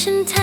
หัวใจฉันแท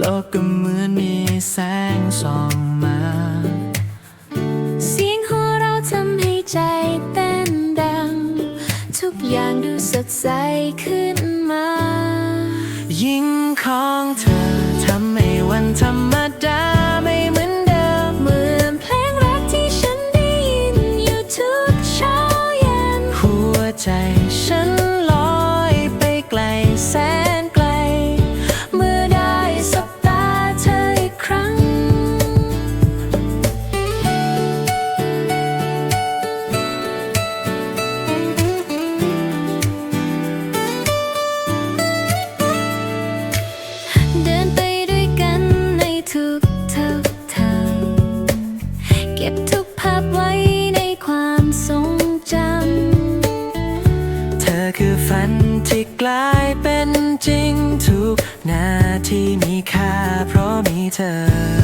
โทุกภาพไว้ในความทรงจำ เธอคือฝันที่กลายเป็นจริงทุกนาทีมีค่าเพราะมีเธอ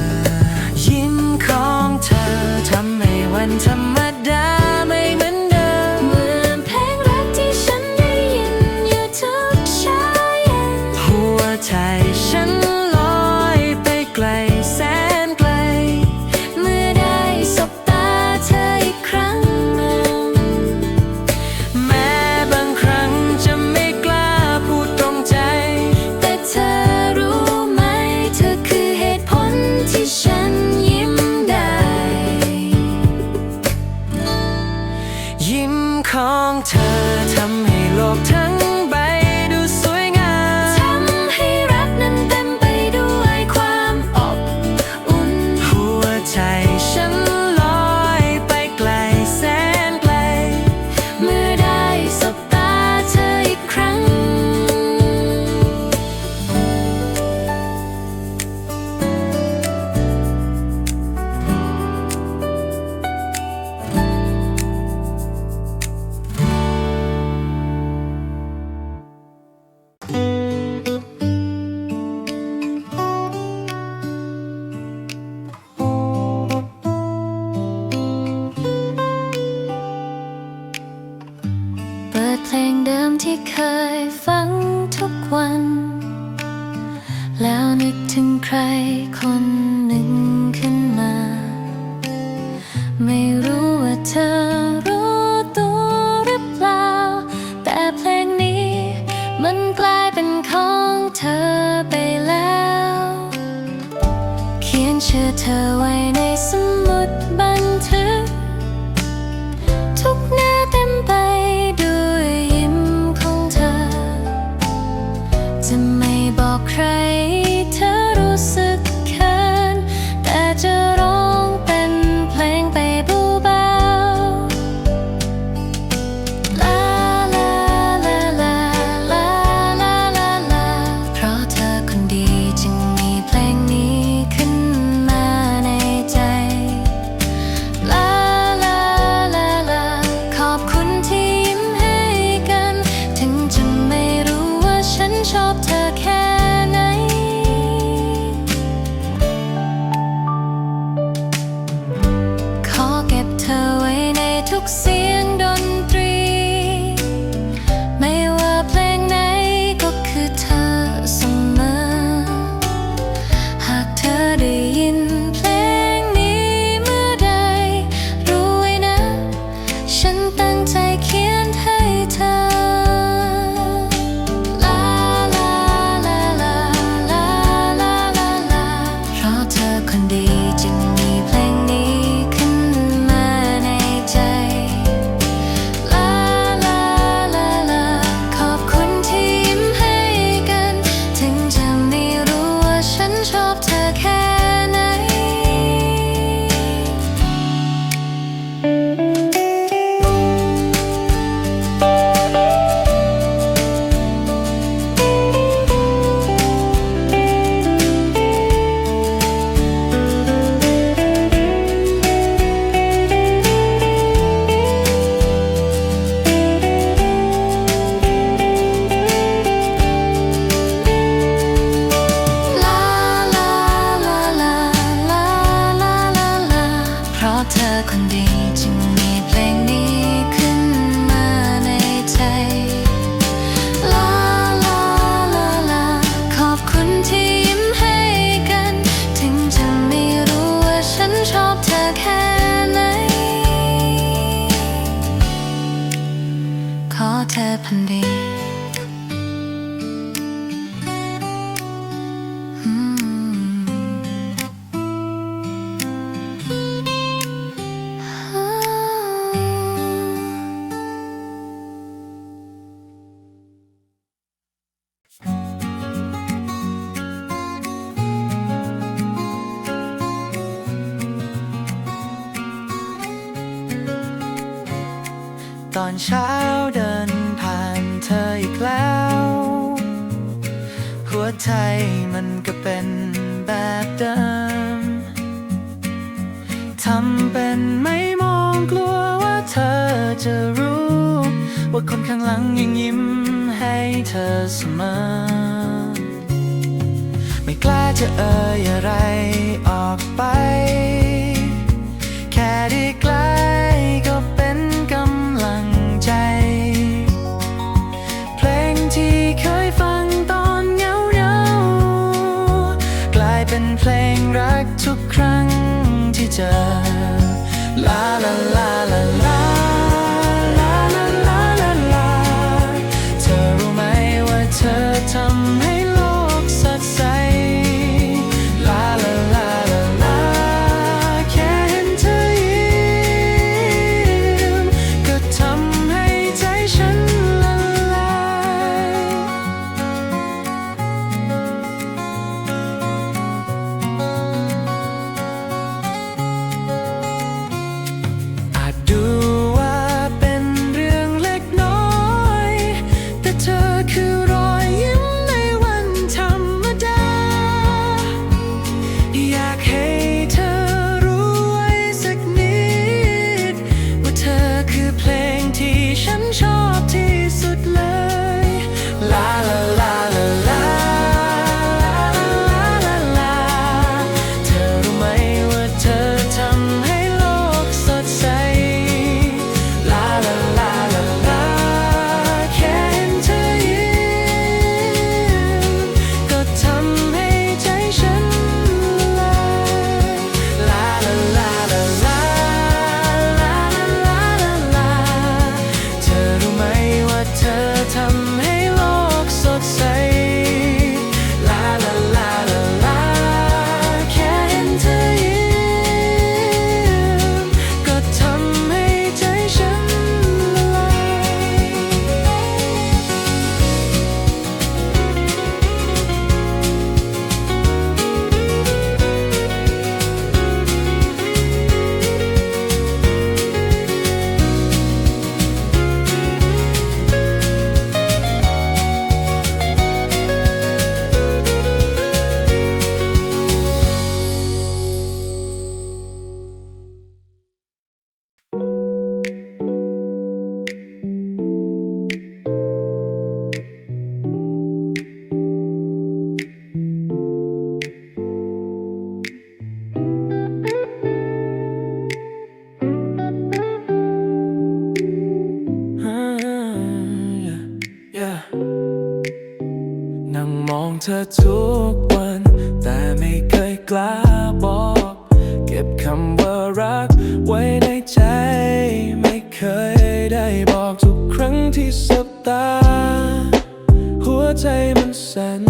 คนหนึ่งขึ้นมา ไม่รู้ว่าเธอ 반대 ให้เธอเสมอ ไม่กล้าจะเอ่ยอะไรออกไป เธอทุกวัน แต่ไม่เคยกล้าบอก เก็บคำว่ารักไว้ในใจ ไม่เคยได้บอกทุกครั้งที่สบตา หัวใจมันสั่น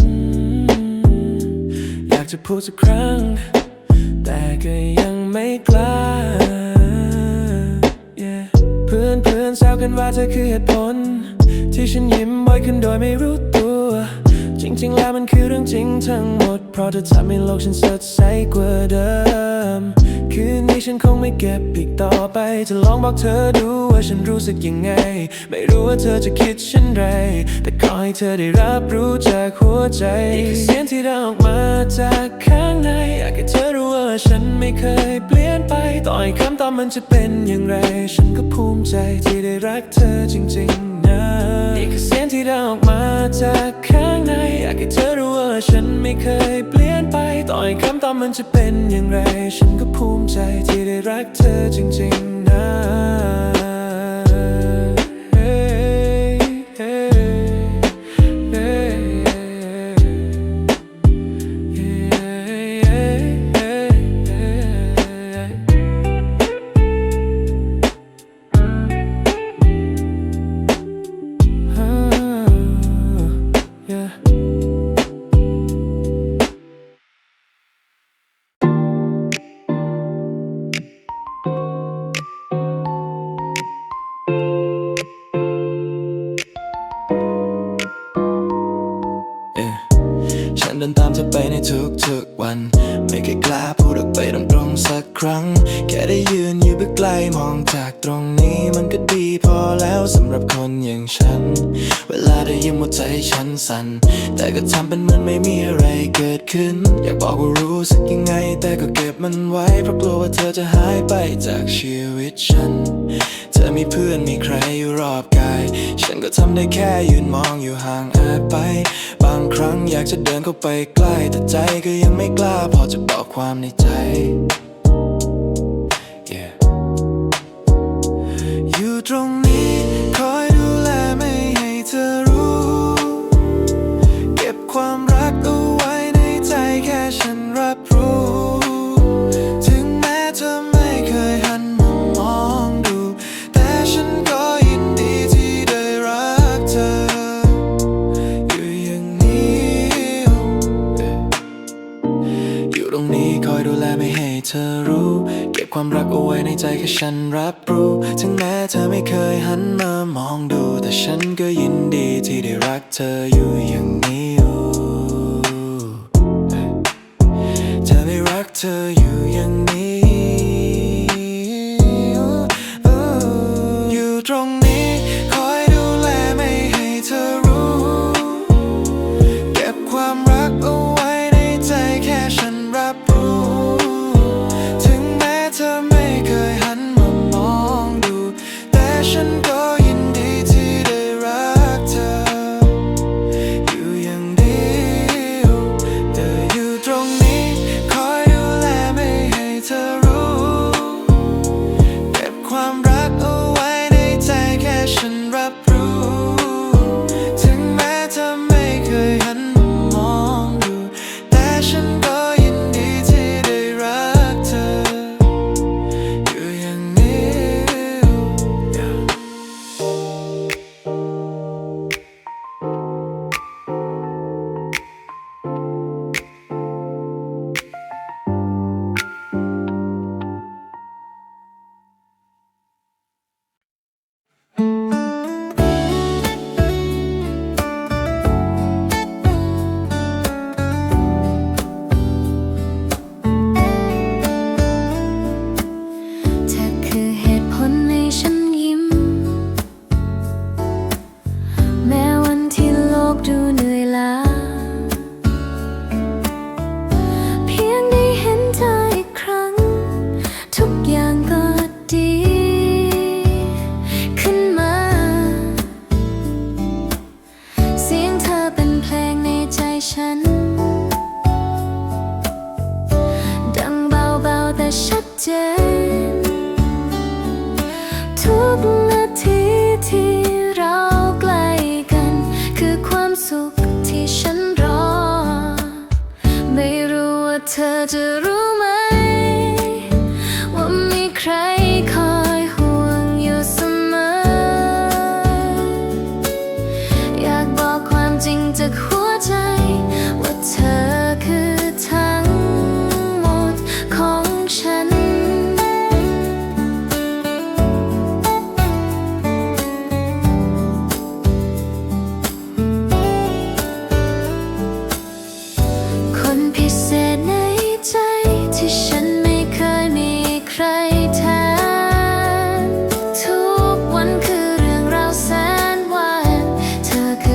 อยากจะพูดสักครั้ง แต่ก็ยังไม่กล้า Yeah เพื่อนเพื่อนแซวกันว่าเธอคือเหตุผล ที่ฉันยิ้มบ่อยขึ้นโดยไม่รู้ตัว จริงๆแล้วมันคือเรื่องจริงทั้งหมด เพราะเธอทำให้โลกฉันสดใสกว่าเดิม คืนนี้ฉันคงไม่เก็บอีกต่อไป จะลองบอกเธอดูว่าฉันรู้สึกยังไง ไม่รู้ว่าเธอจะคิดเช่นไร แต่ขอให้เธอได้รับรู้จากหัวใจนี่คือเสียงที่ดังออกมาจากข้างใน อยากให้เธอรู้ว่าฉันไม่เคยเปลี่ยนไป ต่อให้คำตอบมันจะเป็นอย่างไร ฉันก็ภูมิใจที่ได้รักเธอจริง ๆ นี่คือเสียงที่ดังออกมาจากข้างใน อยากให้เธอรู้ว่าฉันไม่เคยเปลี่ยนไป ต่อให้คำตอบมันจะเป็นอย่างไร ฉันก็ภูมิใจที่ได้รักเธอจริงๆนะ ความในใจ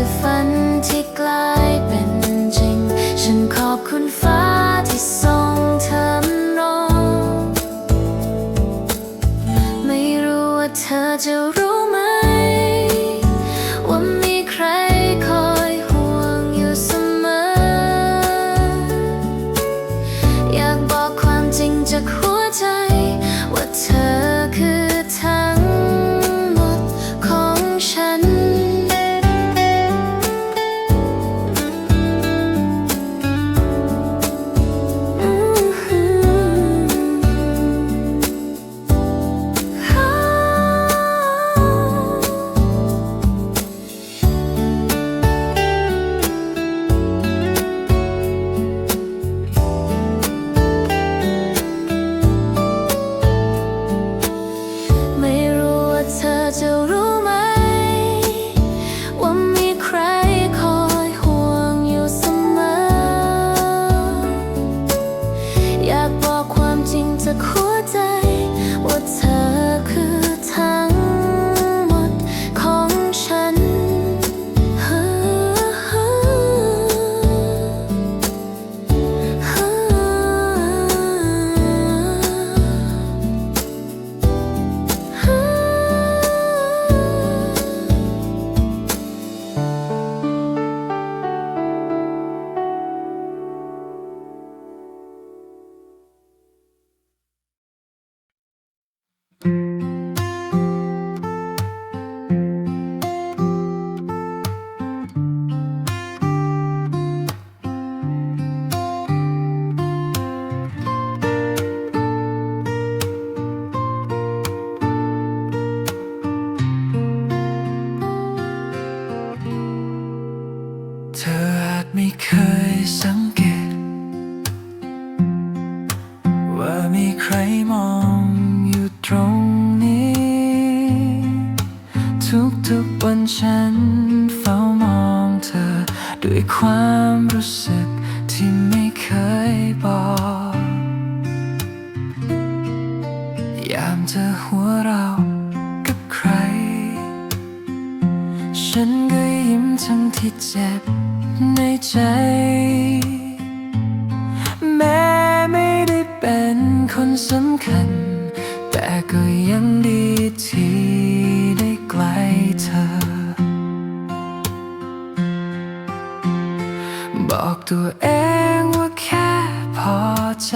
to find สำคัญ แต่ก็ยังดีที่ได้ใกล้เธอ บอกตัวเองว่าแค่พอใจ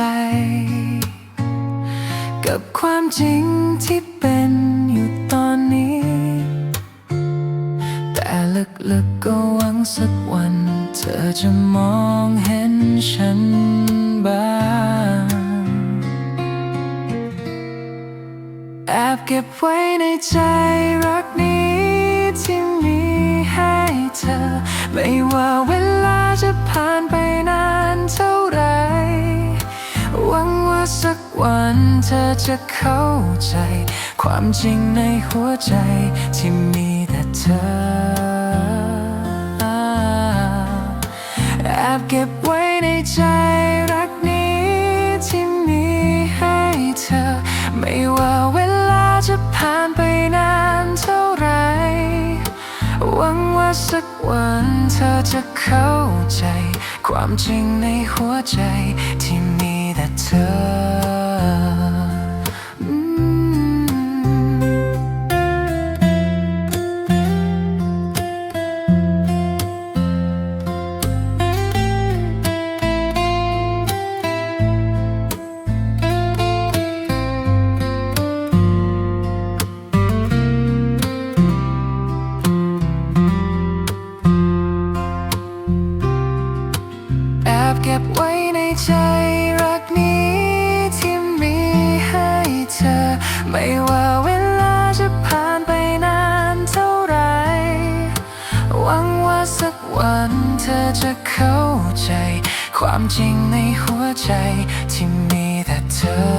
กับความจริงที่เป็นอยู่ตอนนี้ แต่ลึกๆก็หวังสักวัน เธอจะมองเห็นฉัน ไว้ในใจรักนี้ที่มีให้เธอ ไม่ว่าเวลาจะผ่านไปนานเท่าไหรหวังว่าสักวันเธอจะเข้าใจ ความจริงในหัวใจที่มีแต่เธอ แอบเก็บไว้ในใจ สักวันเธอจะเข้าใจ ความจริงในหัวใจที่มีแต่เธอ เก็บไว้ในใจรักนี้ที่มีให้เธอ ไม่ว่าเวลาจะผ่านไปนานเท่าไหรหวังว่าสักวันเธอจะเข้าใจ ความจริงในหัวใจที่มีแต่เธอ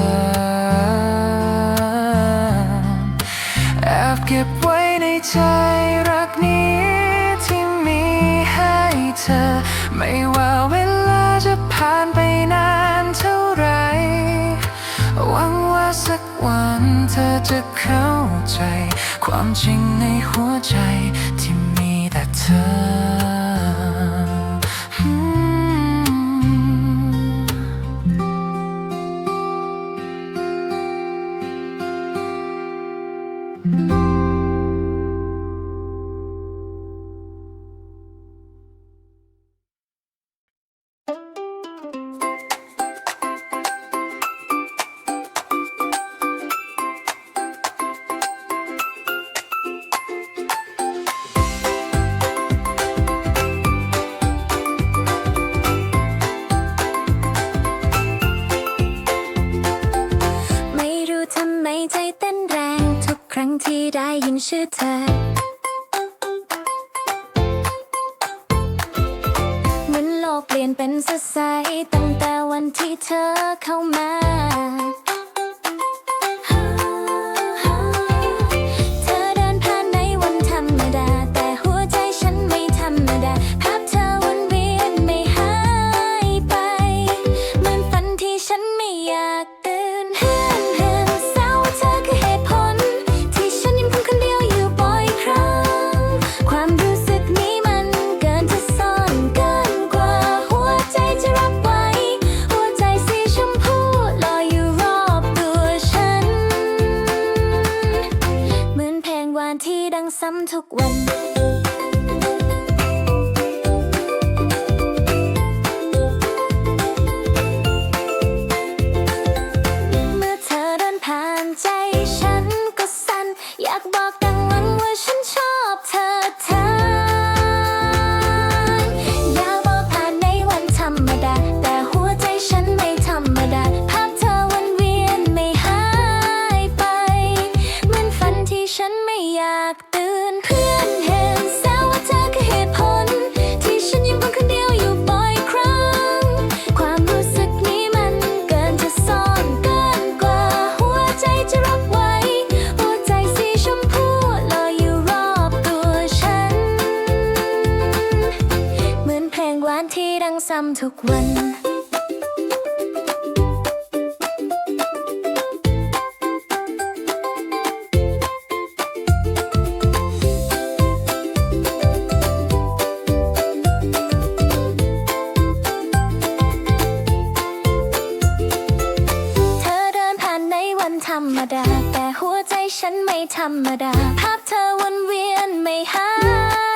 ในหัวใจที่มีแต่เธอ ได้ ทุกวัน เธอเดินผ่านในวันธรรมดา แต่หัวใจฉันไม่ธรรมดา ภาพเธอวนเวียนไม่หาย